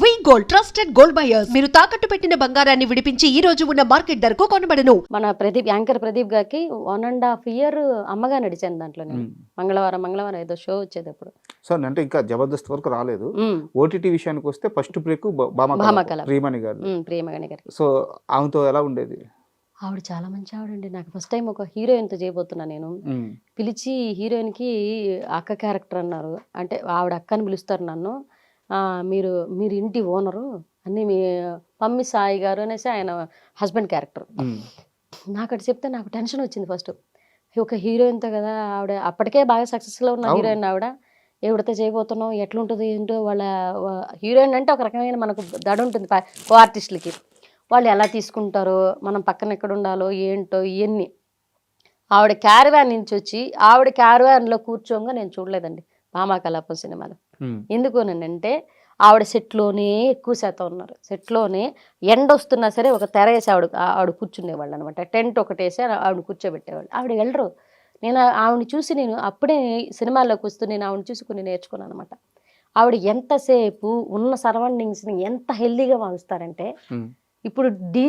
We gold trusted gold buyers మీరు తాకట్టు పెట్టిన బంగారాన్ని విడిపించి ఈ రోజు ఉన్న మార్కెట్ ధరకు కొనబడను. మన ప్రదీప్ యాంకర్ ప్రదీప్ గారికి వన్ అండ్ హాఫ్ ఇయర్ అమ్మగా నడిచాను దాంట్లో నేను. మంగళవారం మంగళవారం ఏదో షో వచ్చేది అప్పుడు సో అంటే ఇంకా జబర్దస్త్ వరకు రాలేదు. మ్మ్. ఓటీటీ విషయానికి వస్తే ఫస్ట్ బ్రేక్ భామ బామ కళ. ప్రియమణి గారు మ్మ్, గారికి. సో ఆమెతో ఎలా ఉండేది? ఆవిడ చాలా మంచి ఆవిడండి నాకు ఫస్ట్ టైం ఒక హీరోయిన్తో చేయబోతున్నా నేను. పిలిచి హీరోయిన్కి అక్క క్యారెక్టర్ అన్నారు. అంటే ఆవిడ అక్కని పిలుస్తారు నన్ను. మీరు మీరు ఇంటి ఓనరు అన్నీ మీ పమ్మి సాయి గారు అనేసి ఆయన హస్బెండ్ క్యారెక్టర్. నాకు అటు చెప్తే నాకు టెన్షన్ వచ్చింది ఫస్ట్. ఒక హీరోయిన్తో కదా ఆవిడ అప్పటికే బాగా సక్సెస్లో ఉన్న. హీరోయిన్ ఆవిడ. ఎవరితో చేయబోతున్నాం ఎట్లుంటుంది ఏంటో వాళ్ళ హీరోయిన్ అంటే ఒక రకమైన మనకు దడ ఉంటుంది కో ఆర్టిస్టులకి. వాళ్ళు ఎలా తీసుకుంటారో మనం పక్కన ఎక్కడ ఉండాలో ఏంటో ఇవన్నీ ఆవిడ క్యారవాన్ నుంచి వచ్చి ఆవిడ క్యారవాన్లో కూర్చోగా నేను చూడలేదండి. భామా కలాపం సినిమాలో. ఉమ్, ఎందుకు అంటే ఆవిడ సెట్లోనే ఎక్కువ శాతం ఉన్నారు. సెట్లోనే ఎండ వస్తున్నా సరే ఒక తెర వేసి ఆవిడ ఆవిడ కూర్చునేవాళ్ళు అనమాట టెంట్ ఒకటి వేసి ఆవిడ కూర్చోబెట్టేవాళ్ళు. ఆవిడ వెళ్ళరు. నేను ఆవిడని చూసి నేను అప్పుడే సినిమాల్లోకి వస్తూ నేను ఆవిడని చూసి కొన్ని నేర్చుకున్నాను అనమాట ఆవిడ ఎంతసేపు ఉన్న సరౌండింగ్స్ని ఎంత హెల్దీగా మారుస్తారంటే ఉమ్, ఇప్పుడు డీ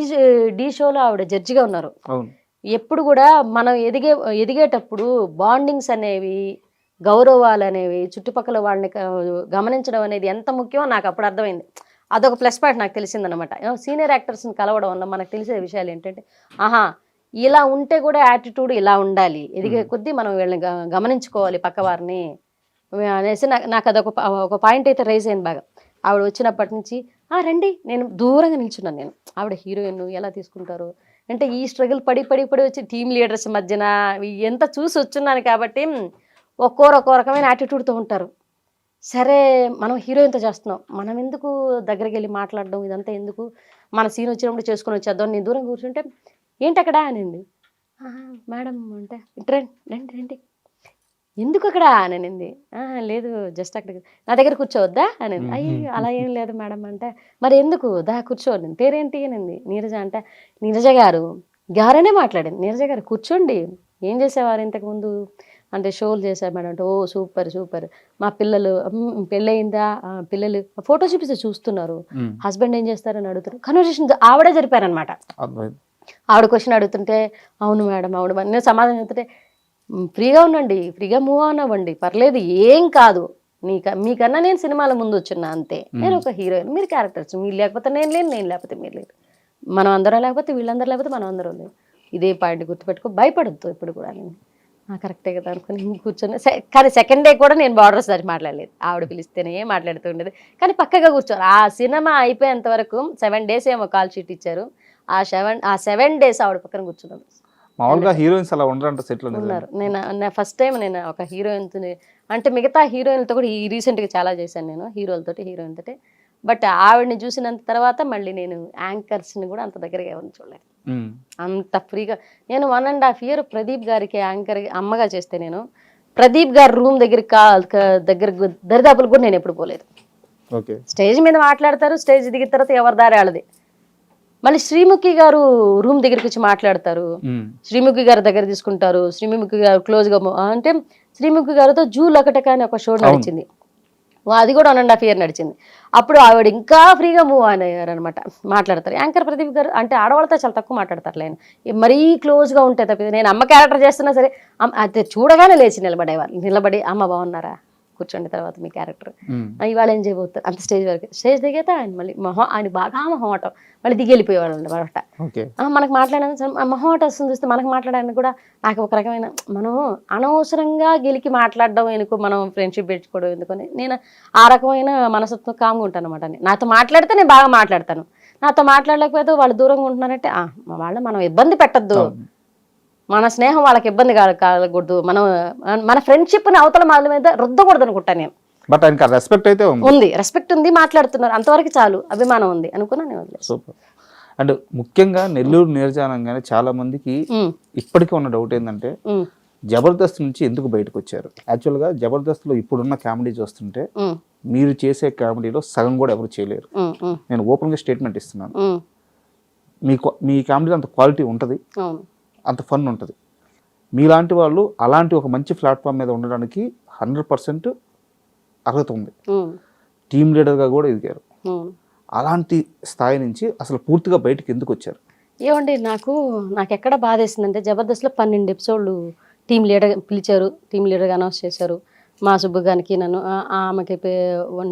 డీ షోలో ఆవిడ జడ్జిగా ఉన్నారు. ఎప్పుడు కూడా మనం ఎదిగే ఎదిగేటప్పుడు బాండింగ్స్ అనేవి గౌరవాలు అనేవి చుట్టుపక్కల వాళ్ళని గమనించడం అనేది ఎంత ముఖ్యమో నాకు అప్పుడు అర్థమైంది. అదొక ప్లస్ పాయింట్ నాకు తెలిసిందనమాట సీనియర్ యాక్టర్స్ని కలవడం వల్ల మనకు తెలిసే విషయాలు ఏంటంటే ఆహా ఇలా ఉంటే కూడా యాటిట్యూడ్ ఇలా ఉండాలి. ఎదిగే కొద్దీ మనం వీళ్ళని గమనించుకోవాలి పక్క వారిని అనేసి నాకు నాకు అదొక ఒక పాయింట్ అయితే రైజ్ అయింది బాగా. ఆవిడ వచ్చినప్పటి నుంచి "ఆ, రండి నేను దూరంగా నిల్చున్నాను నేను. ఆవిడ హీరోయిన్ ఎలా తీసుకుంటారు? అంటే ఈ స్ట్రగుల్ పడి పడి పడి వచ్చి టీమ్ లీడర్స్ మధ్యన ఎంత చూసి వచ్చున్నాను కాబట్టి ఒక్కోరు ఒక్కో రకమైన యాటిట్యూడ్తో ఉంటారు. సరే మనం హీరోయిన్తో చేస్తున్నాం. మనం ఎందుకు దగ్గరికి వెళ్ళి మాట్లాడడం? ఇదంతా ఎందుకు? మన సీన్ వచ్చినప్పుడు చేసుకొని వచ్చేద్దాం? నేను దూరం కూర్చుంటే ఏంటి అక్కడ అనింది. "ఆహా, మేడం అంటే "ఇటు రండి రండి రండి. ఎందుకు అక్కడ అని అనింది. "ఆహా, లేదు జస్ట్ అక్కడ నా దగ్గర కూర్చోవద్దా? అనింది. అయ్యి అలా ఏం లేదు మేడం అంటే మరి ఎందుకు? దా కూర్చోండి పేరేంటి? అనింది. నీరజ అంటే నీరజ గారు గారనే మాట్లాడింది. నీరజ గారు కూర్చోండి. ఏం చేసేవారు ఇంతకుముందు అంటే షోలు చేశారు మేడం అంటే ఓ సూపర్ సూపర్. మా పిల్లలు "మ్మ్, పెళ్ళయిందా? పిల్లలు ఫోటో చూపిస్తే చూస్తున్నారు. హస్బెండ్ ఏం చేస్తారని అడుగుతారు కన్వర్సేషన్ ఆవిడే జరిపారనమాట ఆవిడ క్వశ్చన్ అడుగుతుంటే అవును మేడం అవును నేను సమాధానం చెప్తుంటే "మ్, ఫ్రీగా ఉండండి ఫ్రీగా మూవ్ ఆన్ అవ్వండి. పర్లేదు ఏం కాదు. నీక మీకన్నా నేను సినిమాల ముందు వచ్చిన అంతే. నేను ఒక హీరోయిన్ మీరు క్యారెక్టర్స్. మీరు లేకపోతే నేను లేను నేను లేకపోతే మీరు లేరు. మనం అందరం లేకపోతే వీళ్ళందరూ లేకపోతే మనం అందరం లేరు. ఇదే పాయింట్ గుర్తుపెట్టుకో భయపడద్దు ఇప్పుడు కూడా నేను. "ఆ, కరెక్టే కదా అనుకుని కూర్చొని కానీ సెకండ్ డే కూడా నేను బార్డర్ సారి మాట్లాడలేదు. ఆవిడ పిలిస్తేనే మాట్లాడుతూ ఉండేది. కానీ పక్కగా కూర్చోరు. ఆ సినిమా అయిపోయేంత వరకు సెవెన్ డేస్ ఏమో కాల్ షీట్ ఇచ్చారు. ఆ సెవెన్ ఆ సెవెన్ డేస్ ఆవిడ పక్కన కూర్చున్నాను. మామూలుగా హీరోయిన్స్ అలా ఉండరంట సెట్లో ఉన్నారు. నేను ఫస్ట్ టైం నేను ఒక హీరోయిన్తో అంటే మిగతా హీరోయిన్లతో కూడా ఈ రీసెంట్గా చాలా చేశాను నేను. హీరోలతోటి హీరోయిన్ తోటి బట్ ఆవిడని చూసినంత తర్వాత మళ్ళీ నేను యాంకర్స్ని కూడా అంత దగ్గరగా ఎవరిని చూడలేదు. అంత ఫ్రీగా నేను one and half year Pradeep గారికి యాంకర్ అమ్మగా చేస్తే నేను ప్రదీప్ గారి రూమ్ కా క- దగ్గర దరిదాపులకు కూడా నేను ఎప్పుడు పోలేదు. స్టేజ్ మీద మాట్లాడతారు స్టేజ్ దిగిన తర్వాత ఎవరి దారి వాళ్ళది మళ్ళీ శ్రీముఖి గారు రూమ్ దగ్గరికి వచ్చి మాట్లాడతారు. శ్రీముఖి గారి దగ్గర తీసుకుంటారు. శ్రీముఖి గారు క్లోజ్గా అంటే శ్రీముఖి గారితో జూ లకటక అని ఒక షో నడిచింది. అది కూడా వన్ అండ్ హాఫ్ ఇయర్ నడిచింది. అప్పుడు ఆవిడ ఇంకా ఫ్రీగా మూవ్ ఆన్ అయ్యారు అనమాట మాట్లాడతారు. యాంకర్ ప్రదీప్ గారు అంటే ఆడవాళ్ళతో చాలా తక్కువ మాట్లాడతారు ఆయన. మరీ క్లోజ్గా ఉంటే తప్పితే నేను అమ్మ క్యారెక్టర్ చేస్తున్నా సరే అమ్మ అది చూడగానే లేచి నిలబడేవారు నిలబడి అమ్మ బాగున్నారా? కూర్చోండి తర్వాత మీ క్యారెక్టర్ ఇవాళ ఏం చేయబోతారు అంత స్టేజ్ వరకు. స్టేజ్ దిగాక ఆయన మళ్ళీ మొహం ఆయన బాగా మొహమాటం. మళ్ళీ దిగి వెళ్ళిపోయేవాళ్ళు ఓకే. ఆ, మనకు మాట్లాడడానికి మొహమాట వస్తుంది చూస్తే మనకు మాట్లాడడానికి కూడా నాకు ఒక రకమైన మనం అనవసరంగా గెలికి మాట్లాడడం ఎందుకు మనం ఫ్రెండ్షిప్ పెంచుకోవడం ఎందుకని నేను ఆ రకమైన మనసత్వం కామ్గా ఉంటాను అనమాట. నాతో మాట్లాడితే నేను బాగా మాట్లాడతాను. నాతో మాట్లాడలేకపోతే వాళ్ళు దూరంగా ఉంటున్నారంటే ఆ, వాళ్ళు మనం ఇబ్బంది పెట్టద్దు. మన స్నేహం వాళ్ళకి ఇబ్బంది కాల- కలగకూడదు మనం మన ఫ్రెండ్షిప్ని అవతల వాళ్ళ మీద రుద్దకూడదు అనుకుంటాను నేను. బట్ ఆయనకి రెస్పెక్ట్ అయితే ఉంది. రెస్పెక్ట్ ఉంది మాట్లాడుతున్నారు. అంతవరకు చాలు. అభిమానం ఉంది. అనుకున్నా నేను. సూపర్. అండ్ ముఖ్యంగా నెల్లూరు నీరజానంగానే చాలా మందికి ఇప్పటికీ ఉన్న డౌట్ ఏంటంటే జబర్దస్త్ నుంచి ఎందుకు బయటకు వచ్చారు? యాక్చువల్గా జబర్దస్త్లో ఇప్పుడున్న కామెడీ చూస్తుంటే మీరు చేసే కామెడీలో సగం కూడా ఎవరు చేయలేరు. నేను ఓపెన్గా స్టేట్మెంట్ ఇస్తున్నాను. మీకు మీ కామెడీలో అంత క్వాలిటీ ఉంటుంది. అంత ఫన్ ఉంటుంది. మీలాంటి వాళ్ళు అలాంటి ఒక మంచి ప్లాట్ఫామ్ మీద ఉండడానికి హండ్రెడ్ పర్సెంట్ అర్హత ఉంది. టీమ్ లీడర్గా కూడా ఎదిగారు. అలాంటి స్థాయి నుంచి అసలు పూర్తిగా బయటకు ఎందుకు వచ్చారు? ఏమండి నాకు నాకు ఎక్కడ బాధ వేసిందంటే జబర్దస్త్లో పన్నెండు ఎపిసోడ్లు టీం లీడర్ పిలిచారు టీం లీడర్గా అనౌన్స్ చేశారు. మా సుబ్బుగానికి నన్ను ఆ- ఆమెకి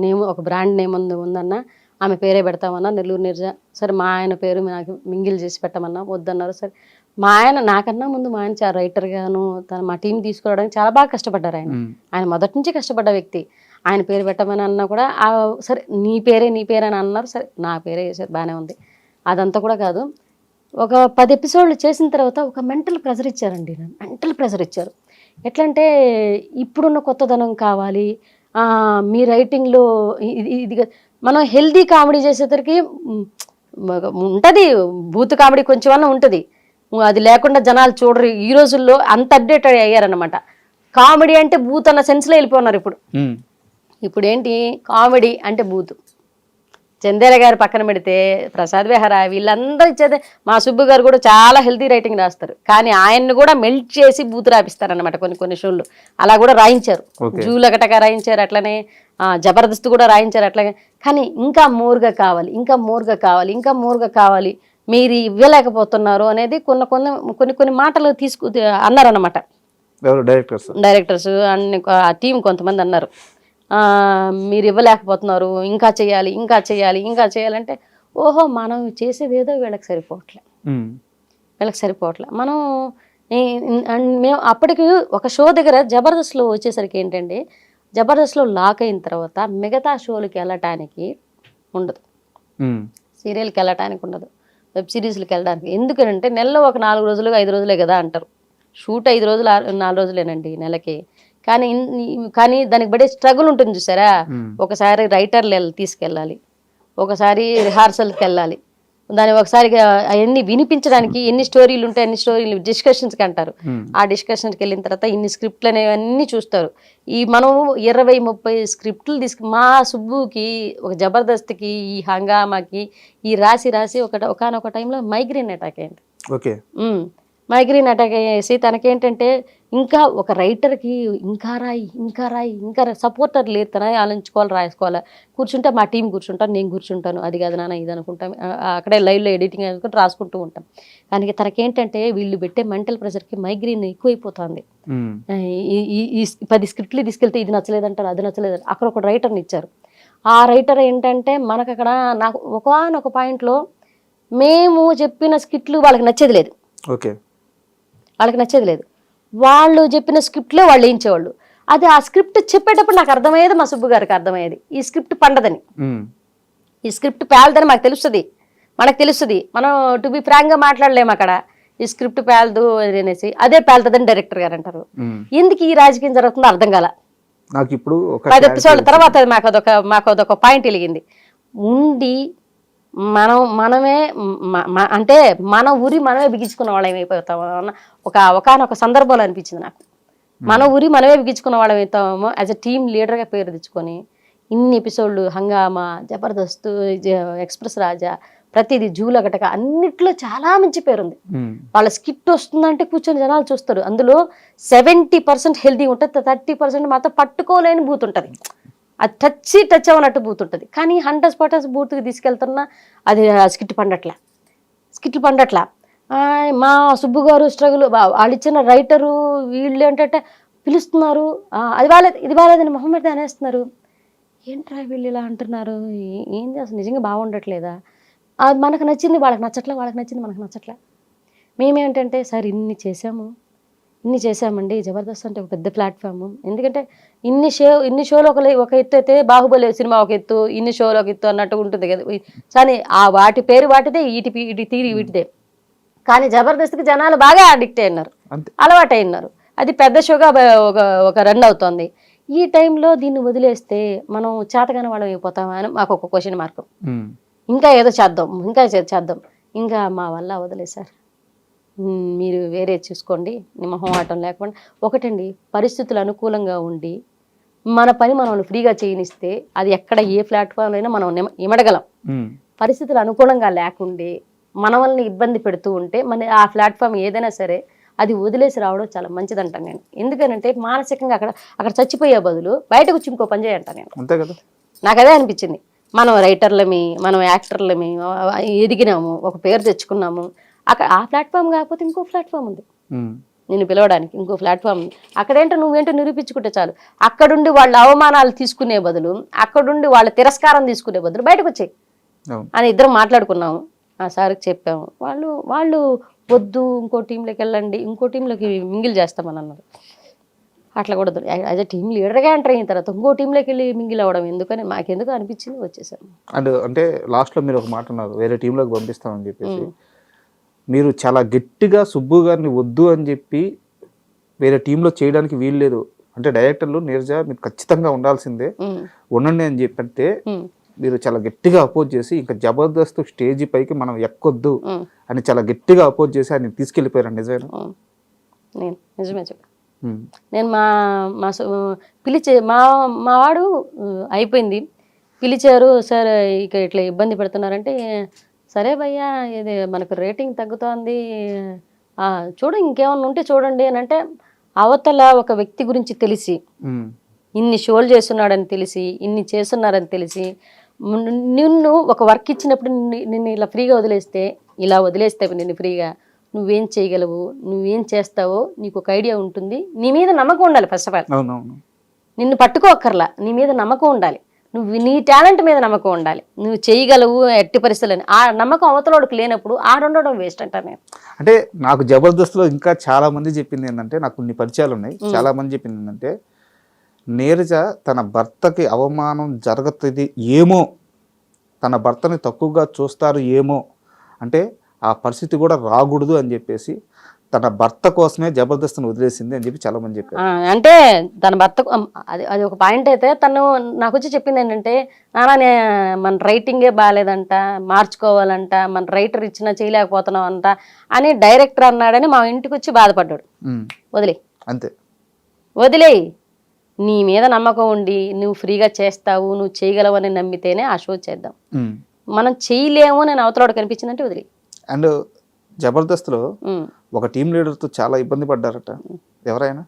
నేమ్ ఒక బ్రాండ్ నేమ్ ఉంది ఉందన్న ఆమె పేరే పెడతామన్నా నెల్లూరు నిర్జ సరే మా ఆయన పేరు నాకు మింగిల్ చేసి పెట్టమన్నా వద్దన్నారు సరే. మా ఆయన నాకన్నా ముందు మా ఆయన చాలా రైటర్గాను తన మా టీం తీసుకురావడానికి చాలా బాగా కష్టపడ్డారు ఆయన. ఆయన మొదటి నుంచి కష్టపడ్డ వ్యక్తి. ఆయన పేరు పెట్టమని అన్నా కూడా ఆ సరే నీ పేరే నీ పేరే అని అన్నారు. సరే నా పేరే చేశారు బాగానే ఉంది. అదంతా కూడా కాదు. ఒక పది ఎపిసోడ్లు చేసిన తర్వాత ఒక మెంటల్ ప్రెజర్ ఇచ్చారండి మెంటల్ ప్రెజర్ ఇచ్చారు. ఎట్లా అంటే ఇప్పుడున్న కొత్తదనం కావాలి. ఆ, మీ రైటింగ్లో ఇది ఇది మనం హెల్దీ కామెడీ చేసేసరికి ఉంటుంది. బూత్ కామెడీ కొంచెం అన్న ఉంటుంది. అది లేకుండా జనాలు చూడరు. ఈ రోజుల్లో అంత అప్డేటెడ్ అయ్యారనమాట కామెడీ అంటే బూత్ అన్న సెన్స్లో వెళ్ళిపోతున్నారు ఇప్పుడు. ఇప్పుడు ఏంటి? కామెడీ అంటే బూతు చందేల గారు పక్కన పెడితే ప్రసాద్ బెహరా వీళ్ళందరూ ఇచ్చేది మా సుబ్బు గారు కూడా చాలా హెల్తీ రైటింగ్ రాస్తారు. కానీ ఆయన్ని కూడా మెల్ట్ చేసి బూతు రాపిస్తారనమాట కొన్ని కొన్ని షోలు అలా కూడా రాయించారు. జూలకటగా రాయించారు అట్లనే ఆ, జబర్దస్త్ కూడా రాయించారు అట్లాగే. కానీ ఇంకా మోరుగా కావాలి ఇంకా మోరుగా కావాలి ఇంకా మోరుగా కావాలి మీరు ఇవ్వలేకపోతున్నారు అనేది కొన్ని కొన్ని కొన్ని కొన్ని మాటలు తీసుకు అన్నారనమాట ఎవరు? డైరెక్టర్స్? డైరెక్టర్స్ అన్ని ఆ టీం కొంతమంది అన్నారు. "ఆ, మీరు ఇవ్వలేకపోతున్నారు ఇంకా చేయాలి ఇంకా చేయాలి ఇంకా చేయాలంటే ఓహో మనం చేసేది ఏదో వీళ్ళకి సరిపోవట్లే. వీళ్ళకి సరిపోవట్లే. మనం అండ్ మేము అప్పటికి ఒక షో దగ్గర జబర్దస్త్లో వచ్చేసరికి ఏంటంటే జబర్దస్త్లో లాక్ అయిన తర్వాత మిగతా షోలకి వెళ్ళటానికి ఉండదు. సీరియల్కి వెళ్ళటానికి ఉండదు. వెబ్ సిరీస్లకి వెళ్ళడానికి. ఎందుకంటే నెలలో ఒక నాలుగు రోజులు ఐదు రోజులే కదా అంటారు. షూట్ ఐదు రోజులు నాలుగు రోజులేనండి నెలకి. కానీ కానీ దానికి పడే స్ట్రగుల్ ఉంటుంది చూసారా? ఒకసారి రైటర్లు తీసుకెళ్ళాలి. ఒకసారి రిహార్సల్కి వెళ్ళాలి. దాని ఒకసారి అవన్నీ వినిపించడానికి ఎన్ని స్టోరీలు ఉంటాయి అన్ని స్టోరీలు డిస్కషన్స్కి అంటారు. ఆ డిస్కషన్స్కి వెళ్ళిన తర్వాత ఇన్ని స్క్రిప్ట్లు అనేవి అన్నీ చూస్తారు. ఈ మనం ఇరవై ముప్పై స్క్రిప్ట్లు తీసుకు మా సుబ్బుకి ఒక జబర్దస్త్కి ఈ హంగామాకి ఈ రాసి రాసి ఒక ఒకనొక టైంలో మైగ్రేన్ అటాక్ అయింది. ఓకే. మైగ్రేన్ అటాక్ అయ్యేసి తనకేంటంటే ఇంకా ఒక రైటర్కి ఇంకా రాయి ఇంకా రాయి ఇంకా సపోర్టర్ లేదు. తన ఆలోచించుకోవాలి రాసుకోవాలి. కూర్చుంటే మా టీం కూర్చుంటాను నేను కూర్చుంటాను. అది కాదు నాన్న ఇది అనుకుంటాం. అక్కడే లైవ్లో ఎడిటింగ్ అనుకుంటూ రాసుకుంటూ ఉంటాం. కానీ తనకేంటంటే వీళ్ళు పెట్టే మెంటల్ ప్రెషర్కి మైగ్రేన్ ఎక్కువైపోతుంది. ఈ- పది స్క్రిప్ట్లు తీసుకెళ్తే ఇది నచ్చలేదంటారు అది నచ్చలేదు అక్కడ ఒక రైటర్ని ఇచ్చారు. ఆ రైటర్ ఏంటంటే మనకు అక్కడ నాకు ఒకనొక పాయింట్లో మేము చెప్పిన స్కిట్లు వాళ్ళకి నచ్చేది లేదు. ఓకే. వాళ్ళకి నచ్చేది లేదు. వాళ్ళు చెప్పిన స్క్రిప్ట్లో వాళ్ళు వేయించేవాళ్ళు. అది ఆ స్క్రిప్ట్ చెప్పేటప్పుడు నాకు అర్థమయ్యేది మా సుబ్బు గారికి అర్థమయ్యేది. ఈ స్క్రిప్ట్ పండదని. ఈ స్క్రిప్ట్ పేలదని మాకు తెలుస్తుంది. మనకు తెలుస్తుంది. మనం టు బి ఫ్రాంక్గా మాట్లాడలేము అక్కడ. ఈ స్క్రిప్ట్ పేలదు అనేసి అదే పేలుతుందని డైరెక్టర్ గారు అంటారు. ఎందుకు ఈ రాజకీయం జరుగుతుందో అర్థం కాల. నాకు ఇప్పుడు పది ఎపిసోడ్ల తర్వాత అది మాకు అదొక మాకు అదొక పాయింట్ వెలిగింది. ఉండి మనం మనమే అంటే మన ఊరి మనమే బిగించుకున్న వాళ్ళం అయిపోతాము అన్న ఒక ఒకనొక సందర్భంలో అనిపించింది నాకు. మన ఊరి మనమే బిగించుకున్న వాళ్ళం అవుతామేమో యాజ్ అ టీమ్ లీడర్గా పేరు తెచ్చుకొని ఇన్ని ఎపిసోడ్లు హంగామా జబర్దస్త్ ఎక్స్ప్రెస్ రాజా ప్రతిదీ జూలగటక అన్నిట్లో చాలా మంచి పేరుంది. వాళ్ళ స్కిట్ వస్తుందంటే కూర్చొని జనాలు చూస్తారు. అందులో సెవెంటీ పర్సెంట్ హెల్తీ ఉంటుంది థర్టీ పర్సెంట్ మాత్రం పట్టుకోలేని బూత్ ఉంటుంది. అది టచ్ టచ్ అవ్వనట్టు బూత్ ఉంటుంది కానీ హండ్రెడ్ స్పాటర్స్ బూత్కి తీసుకెళ్తున్నా అది ఆ స్కిట్ పండట్లా. స్కిట్లు పండట్లా. మా సుబ్బు గారు స్ట్రగుల్ వాళ్ళు ఇచ్చిన రైటరు వీళ్ళు ఏంటంటే పిలుస్తున్నారు. అది బాగాలేదు ఇది బాగాలేదని మొహమ్మద్ అనేస్తున్నారు. ఏంట్రా వీళ్ళు ఇలా అంటున్నారు? ఏంది అసలు నిజంగా బాగుండట్లేదా? అది మనకు నచ్చింది వాళ్ళకి నచ్చట్లే వాళ్ళకి నచ్చింది మనకు నచ్చట్లే. మేమేంటంటే సార్ ఇన్ని చేసాము ఇన్ని చేసామండి జబర్దస్త్ అంటే ఒక పెద్ద ప్లాట్ఫామ్. ఎందుకంటే ఇన్ని షో ఇన్ని షోలు ఒక ఒక ఎత్తు అయితే బాహుబలి సినిమా ఒక ఎత్తు ఇన్ని షోలు ఒక ఎత్తు అన్నట్టు ఉంటుంది కదా. కానీ ఆ వాటి పేరు వాటిదే వీటి పి- వీటి తీరి వీటిదే. కానీ జబర్దస్త్కి జనాలు బాగా అడిక్ట్ అయినారు. అలవాటు అయినారు. అది పెద్ద షోగా ఒక ఒక రన్ అవుతోంది. ఈ టైంలో దీన్ని వదిలేస్తే మనం చేతగాని వాళ్ళం అయిపోతామా అని మాకు ఒక క్వశ్చన్ మార్క్. ఇంకా ఏదో చేద్దాం ఇంకా చేద్దాం. ఇంకా మా వల్ల వదిలేదు సార్. మ్, మీరు వేరే చూసుకోండి. మొహమాటం లేకుండా. ఒకటండి పరిస్థితులు అనుకూలంగా ఉండి మన పని మనం ఫ్రీగా చేయనిస్తే అది ఎక్కడ ఏ ప్లాట్ఫామ్ అయినా మనం ఇమడగలం. పరిస్థితులు అనుకూలంగా లేకుండే మనల్ని ఇబ్బంది పెడుతూ ఉంటే మన ఆ ప్లాట్ఫామ్ ఏదైనా సరే అది వదిలేసి రావడం చాలా మంచిదంటాను నేను. ఎందుకనంటే మానసికంగా అక్కడ అక్కడ చచ్చిపోయే బదులు బయటకు వచ్చి ఇంకో పని చేయంటాను నేను. అంతే కదా? నాకు అదే అనిపించింది. మనం రైటర్లమి మనం యాక్టర్లమి ఎదిగినాము ఒక పేరు తెచ్చుకున్నాము అక్కడ ఆ ప్లాట్ఫామ్ కాకపోతే ఇంకో ప్లాట్ఫామ్ ఉంది. నిన్ను పిలవడానికి ఇంకో ప్లాట్ఫామ్. అక్కడేంటో నువ్వేంటో నిరూపించుకుంటే చాలు. అక్కడుండి వాళ్ళ అవమానాలు తీసుకునే బదులు అక్కడుండి వాళ్ళ తిరస్కారం తీసుకునే బదులు బయటకు వచ్చాయి అని ఇద్దరం మాట్లాడుకున్నాము. ఆ సార్కి చెప్పాము. వాళ్ళు వాళ్ళు వద్దు ఇంకో టీంలోకి వెళ్ళండి ఇంకో టీంలోకి మింగిల్ చేస్తామని అన్నారు. అట్లా కూడా యాజ్ అ టీం లీడర్గా ఎంటర్ అయిన తర్వాత ఇంకో టీంలోకి వెళ్ళి మింగిల్ అవ్వడం ఎందుకని మాకెందుకు అనిపించింది వచ్చేసాను అండ్ అంటే లాస్ట్లో మీరు ఒక మాట అన్నారు వేరే టీంలోకి పంపిస్తామని చెప్పేసి. మీరు చాలా గట్టిగా సుబ్బు గారిని వద్దు అని చెప్పి వేరే టీంలో చేయడానికి వీలు లేదు. అంటే డైరెక్టర్లు నీరజ మీరు ఖచ్చితంగా ఉండాల్సిందే. ఉండండి అని చెప్పంటే మీరు చాలా గట్టిగా అపోజ్ చేసి ఇంకా జబర్దస్త్ స్టేజ్ పైకి మనం ఎక్కొద్దు అని చాలా గట్టిగా అపోజ్ చేసి ఆయన తీసుకెళ్ళిపోయారు నిజమేనా. నేను నిజమే చెప్పు. నేను మా మా పిలిచే మా మా వాడు అయిపోయింది. పిలిచారు సార్ ఇక ఇట్లా ఇబ్బంది పెడుతున్నారంటే సరే భయ్యా ఇది మనకు రేటింగ్ తగ్గుతోంది. ఆ, చూడు ఇంకేమన్నా ఉంటే చూడండి అని అంటే అవతల ఒక వ్యక్తి గురించి తెలిసి. ఇన్ని షోలు చేస్తున్నాడని తెలిసి ఇన్ని చేస్తున్నారని తెలిసి నిన్ను ఒక వర్క్ ఇచ్చినప్పుడు నిన్ను ఇలా ఫ్రీగా వదిలేస్తే ఇలా వదిలేస్తే నిన్ను ఫ్రీగా నువ్వేం చేయగలవు నువ్వేం చేస్తావో నీకు ఒక ఐడియా ఉంటుంది. నీ మీద నమ్మకం ఉండాలి ఫస్ట్ ఆఫ్ ఆల్. నిన్ను పట్టుకోక్కర్లా నీ మీద నమ్మకం ఉండాలి. నువ్వు నీ టాలెంట్ మీద నమ్మకం ఉండాలి. నువ్వు చేయగలవు ఎట్టి పరిస్థితులని ఆ నమ్మకం అవతలోడికి లేనప్పుడు ఆడుండడం వేస్ట్ అంటాను నేను అంటే నాకు జబర్దస్త్లో ఇంకా చాలా మంది చెప్పింది ఏంటంటే నాకు కొన్ని పరిచయాలు ఉన్నాయి. చాలా మంది చెప్పింది ఏంటంటే నీరజ తన భర్తకి అవమానం జరుగుతుంది ఏమో తన భర్తని తక్కువగా చూస్తారు ఏమో అంటే ఆ పరిస్థితి కూడా రాకూడదు అని చెప్పేసి తన భర్త కోసమే జబర్దస్త్ని వదిలేసింది అని చెప్పి చాలా మంది చెప్పారు అంటే తన భర్త అది అది ఒక పాయింట్ అయితే తను నాకు వచ్చి చెప్పింది ఏంటంటే నాన్న నే మన రైటింగే బాగాలేదంట మార్చుకోవాలంట మన రైటర్ ఇచ్చినా చేయలేకపోతున్నాం అంట అని డైరెక్టర్ అన్నాడని మా ఇంటికి వచ్చి బాధపడ్డాడు. వదిలే. అంతే. వదిలేయి నీ మీద నమ్మకం ఉండి నువ్వు ఫ్రీగా చేస్తావు నువ్వు చేయగలవని నమ్మితేనే ఆ షో చేద్దాం. మనం చేయలేము అని అవతలోడు కనిపించిందంటే వదిలే. అండ్ జబర్దస్త్లో ఒక టీం లీడర్తో చాలా ఇబ్బంది పడ్డారట. ఎవరైనా?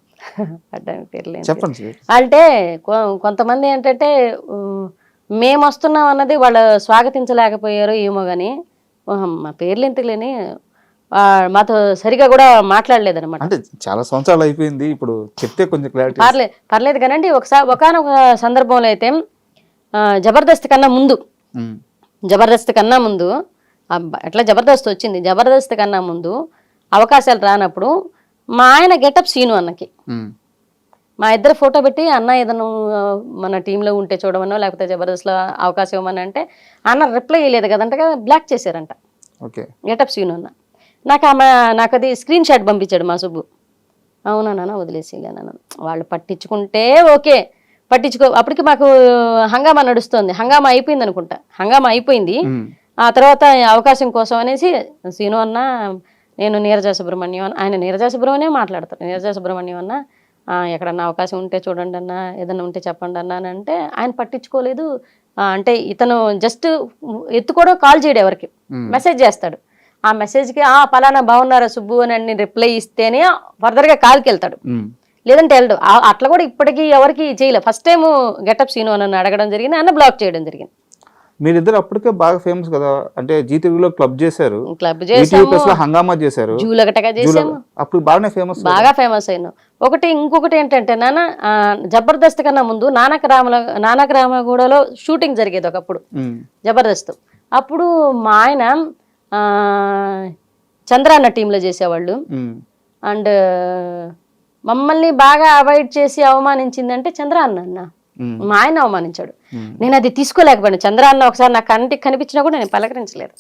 చెప్పండి అంటే కొంతమంది ఏంటంటే మేము వస్తున్నాం అన్నది వాళ్ళు స్వాగతించలేకపోయారో ఏమో కానీ మా పేర్లు ఎంతలేని మాతో సరిగా కూడా మాట్లాడలేదన్నమాట. అంటే చాలా సంవత్సరాలు అయిపోయింది ఇప్పుడు చెప్తే కొంచెం క్లారిటీ పర్లేదు పర్లేదు కానండి ఒకసారి ఒకనొక సందర్భంలో అయితే జబర్దస్త్ కన్నా ముందు జబర్దస్త్ కన్నా ముందు ఎట్లా జబర్దస్త్ వచ్చింది. జబర్దస్త్ కన్నా ముందు అవకాశాలు రానప్పుడు మా ఆయన గెటప్ సీను అన్నకి. మా ఇద్దరు ఫోటో పెట్టి అన్న ఏదైనా మన టీంలో ఉంటే చూడమనో లేకపోతే జబర్దస్త్లో అవకాశం ఇవ్వమని అంటే అన్న రిప్లై ఇవ్వలేదు కదంట కదా బ్లాక్ చేశారంట. ఓకే. గెటప్ సీన్ అన్న. నాకు ఆమె నాకు అది స్క్రీన్ షాట్ పంపించాడు మా సుబ్బు. అవునా నాన్న వదిలేసి నాన్న. వాళ్ళు పట్టించుకుంటే ఓకే. పట్టించుకో అప్పటికి మాకు హంగామా నడుస్తుంది. హంగామా అయిపోయింది అనుకుంటా హంగామా అయిపోయింది. ఆ తర్వాత అవకాశం కోసం అనేసి సీను అన్న నేను నీరజ సుబ్రహ్మణ్యం ఆయన నీరజ సుబ్రహ్మణ్యం మాట్లాడతారు. నీరజ సుబ్రహ్మణ్యం అన్న "ఆ, ఎక్కడన్నా అవకాశం ఉంటే చూడండి అన్న ఏదన్నా ఉంటే చెప్పండి అన్న అని అంటే ఆయన పట్టించుకోలేదు. అంటే ఇతను జస్ట్ ఎత్తుకోవడం కాల్ చేయడు ఎవరికి. మెసేజ్ చేస్తాడు. ఆ మెసేజ్కి ఆ పలానా బాగున్నారా సుబ్బు? అని అన్ని రిప్లై ఇస్తేనే ఫర్దర్గా కాల్కి వెళ్తాడు. లేదంటే వెళ్ళడు. అట్లా కూడా ఇప్పటికీ ఎవరికి చేయలేదు ఫస్ట్ టైం గెటప్ సీను అని అడగడం జరిగింది అన్న బ్లాక్ చేయడం జరిగింది. మీరిద్దరు అప్పటికే బాగా ఫేమస్ కదా. అంటే జీ తెలుగులో క్లబ్ చేశారు క్లబ్ చేసాము హంగామా చేశారు. జూలగటగా చేసాము అప్పుడు బాగానే ఫేమస్ బాగా ఫేమస్ అయినాం. ఒకటి ఇంకొకటి ఏంటంటే నాన్న జబర్దస్త్ కన్నా ముందు నానక రామల నానక రామగూడలో షూటింగ్ జరిగేది ఒకప్పుడు. జబర్దస్త్. అప్పుడు మా ఆయన ఆ, చంద్ర అన్న టీంలో చేసేవాళ్ళు. అండ్ మమ్మల్ని బాగా అవాయిడ్ చేసి అవమానించిందంటే చంద్ర అన్న అన్న మా ఆయన అవమానించాడు. Hmm. నేను అది తీసుకోలేకపోయాను. చంద్రాన్న ఒకసారి నా కంటికి కనిపించినా కూడా నేను పలకరించలేదు.